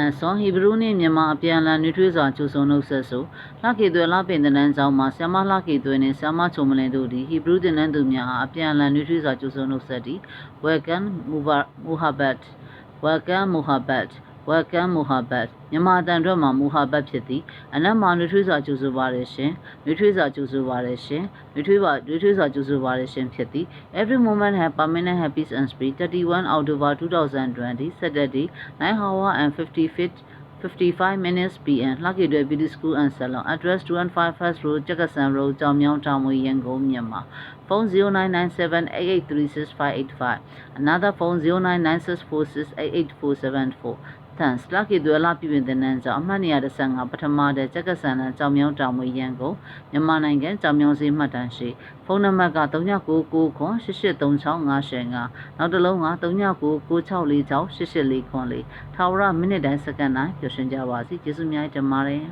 အန်ဆွန်ဟီဘရူးနှင့်မြန်မာအပြန်အလှန်နှွေးထွေးစွာကြိုးစုံနှုတ်ဆက်ဆိုလှကေသွဲလှပင်တနန်းကျောင်းမှာဆ iam မလှကေသွဲနှင့်ဆ iam မချုံမလင်တို့သည်ဟီဘရူးတင်နန်းသူများအားအပြန်အလှန်နှွေးထွေးစွာကြိုးစုံနှုတ်ဆက်သည် welcome muhabbat welcome muhabbat welcome muhabbat မြန်မာအတန်အတွက်မှာ muhabbat ဖြစ်သည်အနက်မှာနှွေးထွေးစွာကြိုးဆိုပါရရှင်နှွေးထွေးစွာကြိုးဆိုပါရရှင်နှွေးထွေးပါနှွေးထွေးစွာကြိုးဆိုပါရရှင်ဖြစ်သည် every moment have permanent happy and spirit 31 October 2020 Saturday 9 hour and 55 55 minutes PM လှကေတွဲ Beauty School and Salon address 215 First Road ကြက်ကစံ Road ကြောင်မြောင်းတောင်မွေရန်ကုန်မြန်မာဖုန်း0997883685 another phone 099646884474 thanks လှကေတွဲလာပြည်ပင်တဲ့နန်းကြောင့်အမှတ်နေရာ15ပထမတဲ့ကြက်ကစံလန်ကြောင်မြောင်းတောင်မွေရန်ကုန်မြန်မာနိုင်ငံကြောင်မြောင်းစေးမှတ်တမ်းရှိဖုန်းနံပါတ်က3999ခွန်883655နောက်တစ်လုံးက399964468844ထာဝရမိနစ်တိုင်းစက္ကန့်တိုင်းပျော်ရွှင်ကြပါစေကျေးဇူးများတင်ပါတယ်